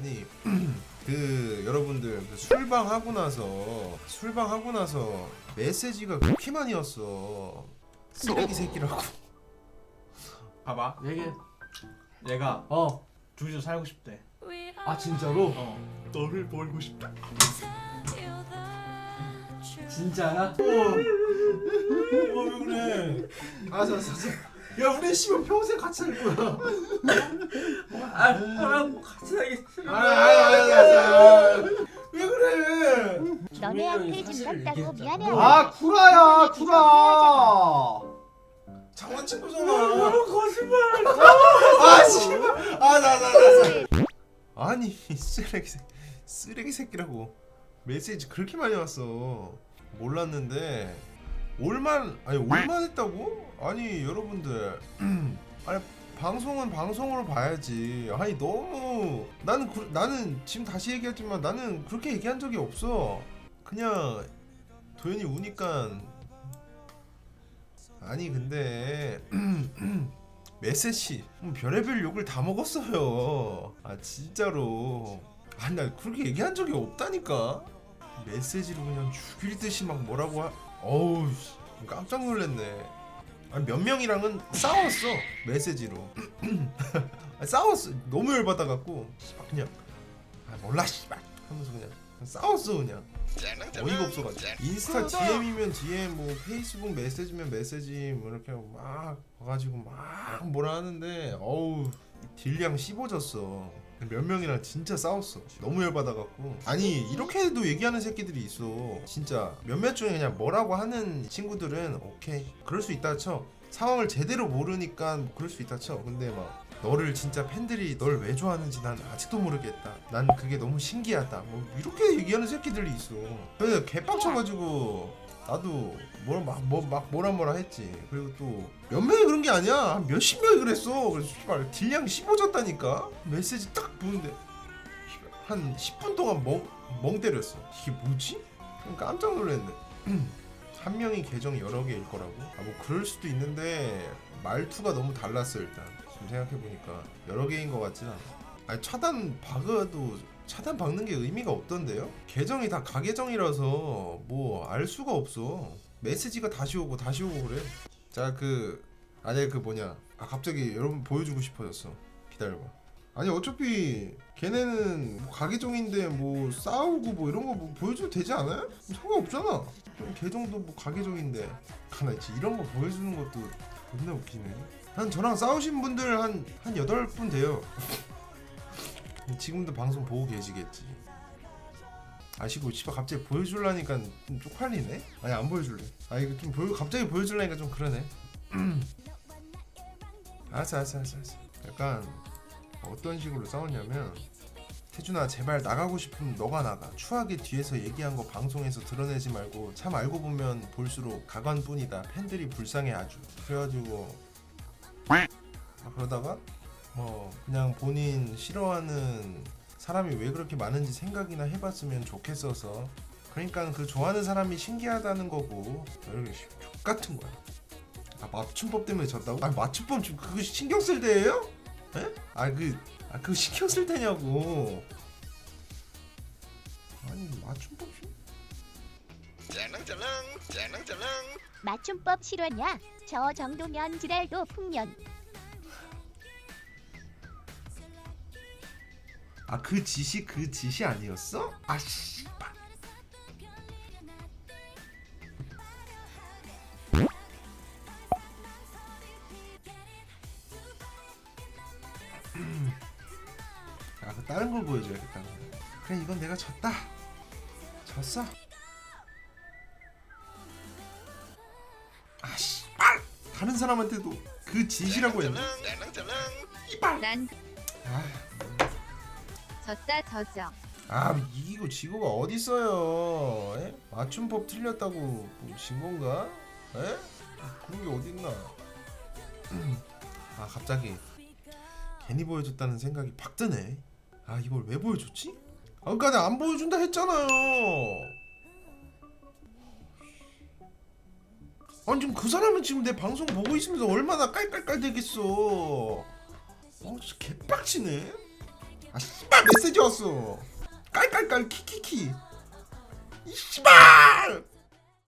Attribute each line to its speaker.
Speaker 1: 아니 그 여러분들 그 술방 하고 나서 술방 하고 나서 메시지가 그렇게 많이 왔어. 쓰레기 새끼라고.
Speaker 2: 봐봐.
Speaker 3: 얘기해.
Speaker 2: 얘가
Speaker 3: 어.
Speaker 2: 둘이서 살고 싶대.
Speaker 3: 아 진짜로?
Speaker 2: 어. 너를 보고 싶다.
Speaker 3: 진짜야?
Speaker 1: 어 왜 그래? 아자 아자 야 우리 씨발 평생 같이 살 거야.
Speaker 2: 아, 아, 뭐 같이 살겠어
Speaker 1: 아아 아 왜 그래?
Speaker 4: 너네한테 짐갔다고?
Speaker 3: 얘기했잖아.
Speaker 4: 미안해요.
Speaker 3: 아 구라야 구라.
Speaker 1: 장난 친구잖아.
Speaker 2: 거짓말
Speaker 1: 아 씨발. 아나나나 아니 쓰레기 새 쓰레기 새끼라고 메시지 그렇게 많이 왔어. 몰랐는데 올만 아니 올만 했다고 아니 여러분들 아니 방송은 방송으로 봐야지 아니 너무 나는 그, 나는 지금 다시 얘기하지만 나는 그렇게 얘기한 적이 없어 그냥 도현이 우니까 아니 근데 메시지 음, 별의별 욕을 다 먹었어요. 아 진짜로. 아니 나 그렇게 얘기한 적이 없다니까. 메시지로 그냥 죽일 듯이 막 뭐라고 하. 어우 씨, 깜짝 놀랐네. 아니, 몇 명이랑은 싸웠어 메시지로. 아니, 싸웠어. 너무 열받아 갖고 그냥 아 몰라 씨발 하면서 그냥 싸웠어 그냥. 어이가 없어가지고 인스타 DM이면 DM 뭐 페이스북 메시지면 메시지 뭐 이렇게 막 와가지고 막 뭐라 하는데 어우 딜량 씹어졌어 몇 명이랑 진짜 싸웠어 너무 열받아갖고 아니 이렇게도 얘기하는 새끼들이 있어 진짜 몇몇 중에 그냥 뭐라고 하는 친구들은 오케이 그럴 수 있다 쳐 상황을 제대로 모르니까 뭐 그럴 수 있다 쳐 근데 막 너를 진짜 팬들이 널 왜 좋아하는지 난 아직도 모르겠다. 난 그게 너무 신기하다. 뭐 이렇게 얘기하는 새끼들이 있어. 그래서 개빡쳐가지고 나도 뭐라 막, 뭐, 막 뭐라 뭐라 했지. 그리고 또 몇 명이 그런 게 아니야. 한 몇십 명이 그랬어. 그래서 씨발 딜량 씹어졌다니까. 메시지 딱 보는데 한 10분 동안 멍, 멍 때렸어. 이게 뭐지? 깜짝 놀랐네. 한 명이 계정 여러 개일 거라고? 아 뭐 그럴 수도 있는데 말투가 너무 달랐어 일단 지금 생각해 보니까 여러 개인 것 같진 않아. 아니 차단 박아도 차단 박는 게 의미가 없던데요? 계정이 다 가계정이라서 뭐 알 수가 없어. 메시지가 다시 오고 다시 오고 그래. 자 그 아니 그 뭐냐 아 갑자기 여러분 보여주고 싶어졌어. 기다려봐. 아니 어차피 걔네는 뭐 가계정인데 뭐 싸우고 뭐 이런 거 뭐 보여줘도 되지 않아요? 상관없잖아. 좀 계정도 뭐 가계정인데 가만 있지 이런 거 보여주는 것도 존나 웃기네. 한 저랑 싸우신 분들 한한 여덟 분 돼요. 지금도 방송 보고 계시겠지. 아시고 씨발 갑자기 보여줄라니까 좀 쪽팔리네. 아니 안 보여줄래. 아 이거 좀 보여 갑자기 보여줄라니까 좀 그러네. 알았어 알았어 알았어 알았어. 약간 어떤 식으로 싸웠냐면 태준아 제발 나가고 싶으면 너가 나가 추하게 뒤에서 얘기한 거 방송에서 드러내지 말고 참 알고 보면 볼수록 가관뿐이다 팬들이 불쌍해 아주 그래가지고 아, 그러다가 뭐 그냥 본인 싫어하는 사람이 왜 그렇게 많은지 생각이나 해봤으면 좋겠어서 그러니까 그 좋아하는 사람이 신기하다는 거고 이렇게 X 같은 거야 아 맞춤법 때문에 졌다고? 아니 맞춤법 지금 그거 신경 쓸 때예요? 에? 아그 아, 그거 신경 쓸 때냐고 아니 맞춤법 신-
Speaker 4: 맞춤법 실화냐? 저 정도면 지랄도 풍년.
Speaker 1: 아 그 짓이 그 짓이 아니었어? 아 씨발 아, 그 다른 걸 보여줘야겠다. 그래, 이건 내가 졌다. 졌어. 아, 씨발! 다른 사람한테도 그 짓이라고 했네.
Speaker 5: 난
Speaker 1: 아,
Speaker 5: 졌다 져져.
Speaker 1: 아 이기고 지고가 어디 있어요? 에? 맞춤법 틀렸다고 뭐진 건가? 에? 그런 게 어딨나? 아 갑자기 괜히 보여줬다는 생각이 팍 드네. 아 이걸 왜 보여줬지? 아 그러니까 내가 안 보여준다 했잖아요. 아니 지금 그 사람은 지금 내 방송 보고 있으면서 얼마나 깔깔깔 되겠어. 어 진짜 개빡치네. 아 씨발 메시지 왔어. 깔깔깔 키키키. 이 씨발